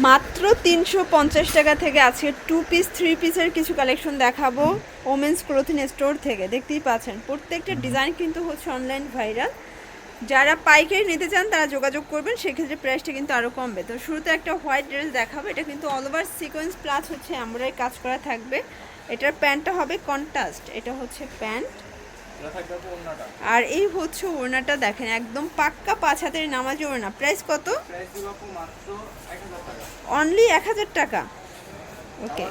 মাত্র তিনশো পঞ্চাশ টাকা থেকে আজকে টু পিস থ্রি পিসের কিছু কালেকশন দেখাবো। ওমেন্স ক্লোথিং স্টোর থেকে দেখতেই পাচ্ছেন। প্রত্যেকটা ডিজাইন কিন্তু হচ্ছে অনলাইন ভাইরাল যারা পাইকারি নিতে চান তারা যোগাযোগ করবেন। সেক্ষেত্রে প্রাইসটা কিন্তু আরও কমবে। তো শুরুতে একটা হোয়াইট ড্রেস দেখাবো। এটা কিন্তু অল ওভার সিকোয়েন্স প্লাস হচ্ছে এমব্রয়ডারি কাজ করা থাকবে। এটার প্যান্টটা হবে কন্ট্রাস্ট এটা হচ্ছে প্যান্ট আর এই হচ্ছে ওড়নাটা দেখেন একদম পাক্কা পাঁচ হাতের নামাজি ওড়না। প্রাইস কত? অনলি এক হাজার টাকা। ওকে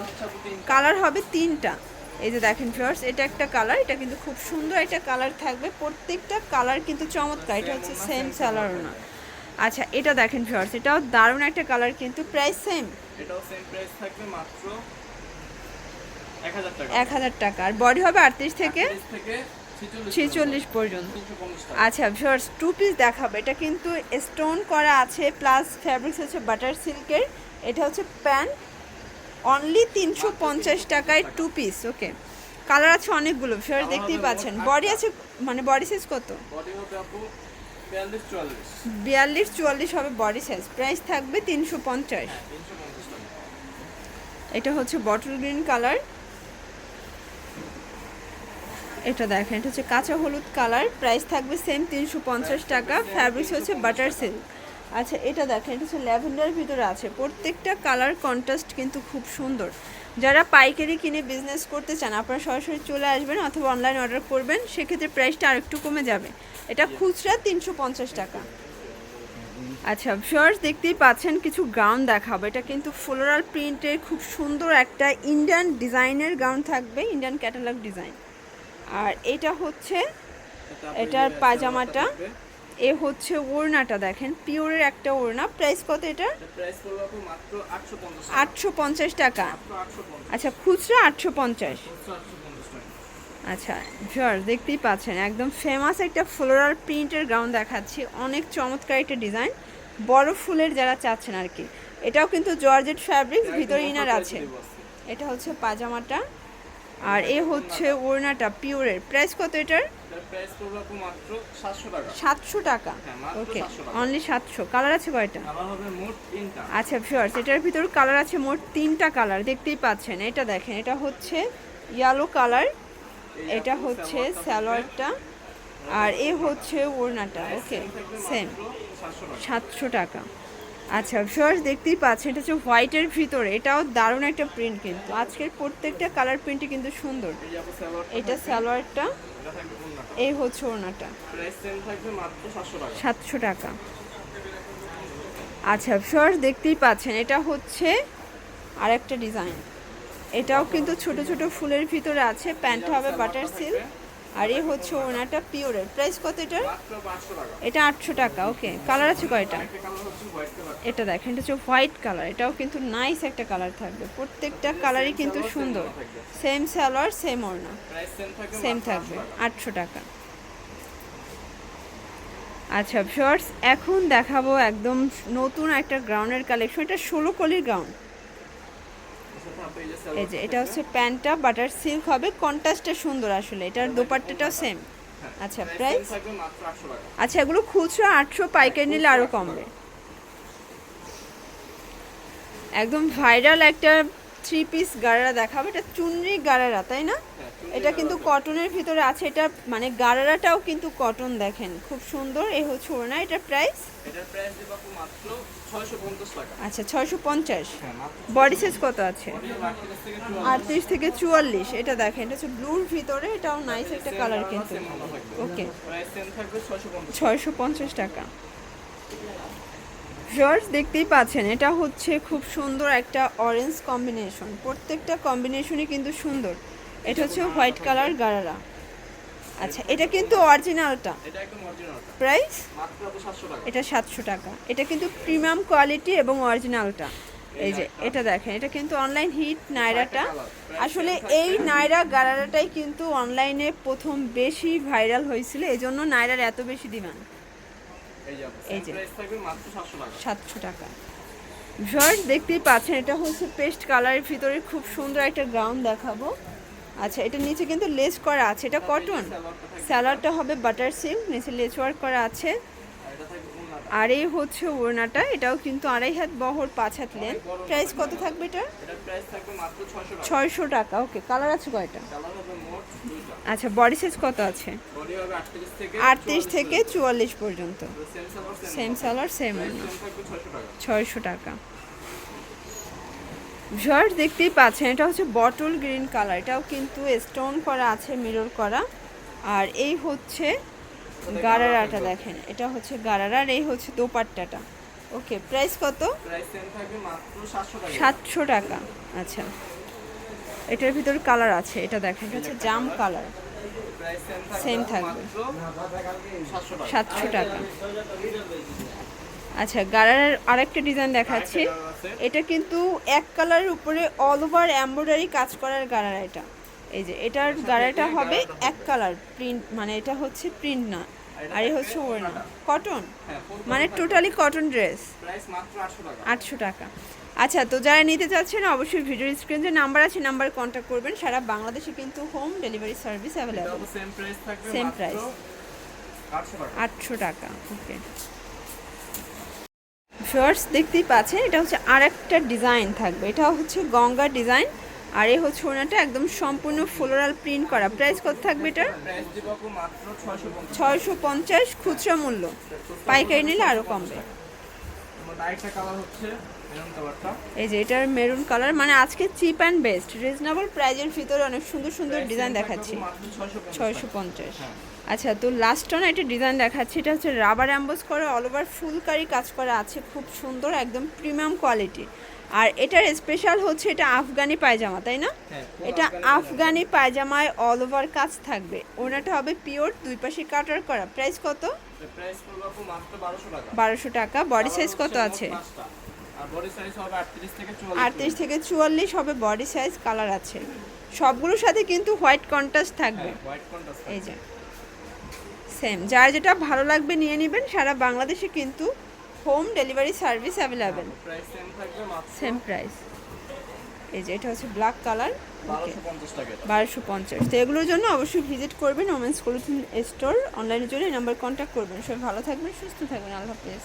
কালার হবে তিনটা। এই যে দেখেন ফিওর্স এটা একটা কালার এটা কিন্তু খুব সুন্দর একটা কালার থাকবে। প্রত্যেকটা কালার কিন্তু চমৎকার এটা হচ্ছে সেম সালারও না আচ্ছা এটা দেখেন ফিওর্স এটাও দারুণ একটা কালার কিন্তু প্রাইস সেম এটাও সেম প্রাইস থাকবে মাত্র এক হাজার টাকা। আর বডি হবে আটত্রিশ থেকে? 30 থেকে ছেচল্লিশ পর্যন্ত। আচ্ছা ভিউয়ার্স টু পিস দেখাবো। এটা কিন্তু স্টোন করা আছে প্লাস ফ্যাব্রিক্স হচ্ছে বাটার সিল্কের এটা হচ্ছে প্যান্ট অনলি তিনশো পঞ্চাশ টাকায় টু পিস ওকে কালার আছে অনেকগুলো ভিউয়ার্স দেখতেই পাচ্ছেন। বডি আছে মানে বডি সাইজ কত? বিয়াল্লিশ চুয়াল্লিশ। হবে বডি সাইজ প্রাইস থাকবে তিনশো পঞ্চাশ। টাকা। এটা হচ্ছে বটল গ্রিন কালার এটা দেখেন, এটা হচ্ছে কাঁচা হলুদ কালার। প্রাইস থাকবে সেম তিনশো পঞ্চাশ টাকা। ফ্যাব্রিক্স হচ্ছে বাটার সিল্ক আচ্ছা এটা দেখেন, এটা হচ্ছে ল্যাভেন্ডার ভিতরে আছে। প্রত্যেকটা কালার কন্ট্রাস্ট কিন্তু খুব সুন্দর। যারা পাইকারি কিনে বিজনেস করতে চান, আপনারা সরাসরি চলে আসবেন অথবা অনলাইন অর্ডার করবেন, সেক্ষেত্রে প্রাইসটা আরেকটু কমে যাবে। এটা খুচরা তিনশো পঞ্চাশ টাকা। আচ্ছা ভিউয়ার্স দেখতেই পাচ্ছেন, কিছু গাউন দেখাবো। এটা কিন্তু ফ্লোরাল প্রিন্টের খুব সুন্দর একটা ইন্ডিয়ান ডিজাইনের গাউন থাকবে ইন্ডিয়ান ক্যাটালগ ডিজাইন আর এটা হচ্ছে এটার পাজামাটা এ হচ্ছে ওড়নাটা দেখেন পিওরের একটা ওড়না। প্রাইস কত এটা? আটশো পঞ্চাশ টাকা। আচ্ছা খুচরা আটশো পঞ্চাশ। আচ্ছা ভিউয়ার্স দেখতেই পাচ্ছেন একদম ফেমাস একটা ফ্লোরাল প্রিন্টের গাউন দেখাচ্ছি। অনেক চমৎকার একটা ডিজাইন বড় ফুলের যারা চাচ্ছেন আর কি। এটাও কিন্তু জর্জেট ফ্যাব্রিক্স ভিতরে ইনার আছে। এটা হচ্ছে পাজামাটা আর এ হচ্ছে ওড়নাটা পিওরের। প্রাইস কত এটার? সাতশো টাকা। হ্যাঁ, ওকে অনলি সাতশো কালার আছে কয়টা? আচ্ছা ফিওর্স এটার ভিতর কালার আছে মোট তিনটা কালার দেখতেই পাচ্ছেন। এটা দেখেন এটা হচ্ছে ইয়েলো কালার এটা হচ্ছে স্যালোয়ারটা আর এ হচ্ছে ওড়নাটা ওকে সেম সাতশো টাকা। আচ্ছা ফিওর্স দেখতেই পাচ্ছেন, এটা হচ্ছে হোয়াইটের ভিতরে। এটাও দারুণ একটা প্রিন্ট কিন্তু। আজকের প্রত্যেকটা কালার প্রিন্টই কিন্তু সুন্দর। এটা সালোয়ারটা, এই হচ্ছে মাত্র সাতশো টাকা। আচ্ছা ফিওর্স দেখতেই পাচ্ছেন, এটা হচ্ছে আরেকটা ডিজাইন এটাও কিন্তু ছোট ছোট ফুলের ভিতরে আছে প্যান্টটা হবে বাটার সিল্ক আর এ হচ্ছে ওনাটা পিওরের। প্রাইস কত এটার? এটা আটশো টাকা ওকে। কালার আছে কয়টা? এটা দেখেন এটা হচ্ছে হোয়াইট কালার এটাও কিন্তু নাইস একটা কালার থাকবে। প্রত্যেকটা কালারই কিন্তু সুন্দর। সেম সালোয়ার সেম ওড়না। প্রাইস সেম থাকবে সেম মাত্র থাকবে 800 টাকা। আটশো টাকা। আচ্ছা শর্টস এখন দেখাবো একদম নতুন একটা গ্রাউন্ডের কালেকশন এটা ষোলো কলির গ্রাউন্ড এই যে এটা হচ্ছে প্যান্টটা বাটার সিল্ক হবে। কন্ট্রাস্টটা সুন্দর আসলে। এটার দোপাট্টাটাও সেম হ্যাঁ, আচ্ছা প্রাইস আচ্ছা এগুলো খুচরো আটশো পাইকারি নিলে আরও কমবে। একদম ভাইরাল একটা থ্রি পিস গাড়ারা দেখাবো। এটা চুনরি গাড়ারা তাই না? হ্যাঁ, এটা কিন্তু কটনের ভিতরে আছে। এটা মানে গাড়ারাটাও কিন্তু কটন দেখেন খুব সুন্দর। এই হচ্ছে ওড়না এটার প্রাইস আচ্ছা ছয়শো পঞ্চাশ। হ্যাঁ বডি সাইজ কত আছে? আটত্রিশ থেকে চুয়াল্লিশ। এটা দেখেন এটা হচ্ছে ব্লুর ভিতরে এটাও নাইস একটা কালার কিন্তু। ওকে ছয়শো পঞ্চাশ টাকা। জর্জ দেখতেই পাচ্ছেন এটা হচ্ছে খুব সুন্দর একটা অরেঞ্জ কম্বিনেশন প্রত্যেকটা কম্বিনেশনই কিন্তু সুন্দর। এটা হচ্ছে হোয়াইট কালার গারারা। আচ্ছা এটা কিন্তু অরিজিনালটা এটা একদম অরিজিনালটা প্রাইস এটা সাতশো টাকা। এটা কিন্তু প্রিমিয়াম কোয়ালিটি এবং অরিজিনালটা এই যে এটা দেখেন এটা কিন্তু অনলাইন হিট নাইরাটা। আসলে এই নাইরা গারারাটাই কিন্তু অনলাইনে প্রথম বেশি ভাইরাল হয়েছিল এই জন্য নাইরার এত বেশি ডিমান্ড এই যে সাতশো টাকা। ভিউয়ার্স দেখতেই পাচ্ছেন এটা হচ্ছে পেস্ট কালারের ভিতরে খুব সুন্দর একটা গ্রাউন্ড দেখাবো। আচ্ছা এটা নিচে কিন্তু লেস করা আছে। এটা কটন স্যালাডটা হবে বাটার সিল্ক নিচে লেস ওয়ার্ক করা আছে। আর এই হচ্ছে ওড়নাটা এটাও কিন্তু আড়াই হাত বহর পাঁচ হাত লেন প্রাইস কত থাকবে এটা প্রাইস ছয়শো টাকা। ওকে। কালার আছে কয়টা? আচ্ছা বডি সাইজ কত আছে? আটত্রিশ থেকে চুয়াল্লিশ। পর্যন্ত। সেম সালোয়ার সেম ছয়শো টাকা। ভিউয়ার্স দেখতেই পাচ্ছেন এটা হচ্ছে বটল গ্রিন কালার এটাও কিন্তু স্টোন করা আছে মিরর করা। আর এই হচ্ছে গারারাটা দেখেন এটা হচ্ছে গারারা আর এই হচ্ছে দোপাট্টাটা। ওকে প্রাইস কত? সাতশো টাকা। আচ্ছা। এটার ভিতর কালার আছে এটা দেখেন এটা হচ্ছে জাম কালার। সেম থাকবে। সাতশো টাকা। আচ্ছা গারারের আরেকটা ডিজাইন দেখাচ্ছি। এটা কিন্তু এক কালারের উপরে অল ওভার এমব্রয়ডারি কাজ করার গারারা এটা। এই যে এটার গারাটা হবে এক কালার প্রিন্ট মানে এটা হচ্ছে প্রিন্ট না আর এই হচ্ছে ওড়না। কটন মানে টোটালি কটন ড্রেস প্রাইস মাত্র আটশো টাকা। আচ্ছা তো যারা নিতে চাচ্ছেন অবশ্যই ভিডিওর স্ক্রিনে যে নাম্বার আছে নাম্বার কন্ট্যাক্ট করবেন। সারা বাংলাদেশে কিন্তু home delivery service available same price. আটশো টাকা। আটশো টাকা ওকে শর্টস দেখতেই পাচ্ছেন এটা হচ্ছে আর একটা ডিজাইন থাকবে। এটা হচ্ছে গঙ্গা ডিজাইন আর এ হচ্ছে ওনাটা, একদম সম্পূর্ণ ফ্লোরাল প্রিন্ট করা। প্রাইস কত থাকবে এটার? ছয়শো পঞ্চাশ খুচরা মূল্য। পাইকারি নিলে আরও কমবে। এই যে এটার মেরুন কালার মানে আজকে চিপ অ্যান্ড বেস্ট রিজনেবল প্রাইজের ভিতরে অনেক সুন্দর সুন্দর ডিজাইন দেখাচ্ছি। ছয়শো পঞ্চাশ। আচ্ছা তো লাস্ট না একটা ডিজাইন দেখাচ্ছি। এটা হচ্ছে রাবার অ্যাম্বোস করা অল ওভার ফুলকারি কাজ করা আছে। খুব সুন্দর, একদম প্রিমিয়াম কোয়ালিটি আর এটার স্পেশাল হচ্ছে এটা আফগানি পায়জামা তাই না? হ্যাঁ, এটা আফগানি পায়জামায় অল ওভার কাজ থাকবে। ওনাটা হবে পিওর দুই পাশে কাটার করা। প্রাইস কত? বারোশো টাকা। বডি সাইজ কত আছে? আটত্রিশ থেকে চুয়াল্লিশ আটত্রিশ থেকে চুয়াল্লিশ হবে বডি সাইজ কালার আছে। সবগুলোর সাথে কিন্তু হোয়াইট কন্ট্রাস্ট থাকবে। এই যে। সেম যার যেটা ভালো লাগবে নিয়ে নেবেন সারা বাংলাদেশে কিন্তু home delivery service available. Same same price এই যে এটা হচ্ছে ব্ল্যাক কালার। বারোশো পঞ্চাশ তো এগুলোর জন্য অবশ্যই ভিজিট করবেন ওমেন্স ক্লোথিং স্টোর অনলাইনের জন্য এই নাম্বার কন্ট্যাক্ট করবেন। সবাই ভালো থাকবেন সুস্থ থাকবেন। আল্লাহ হাফেজ।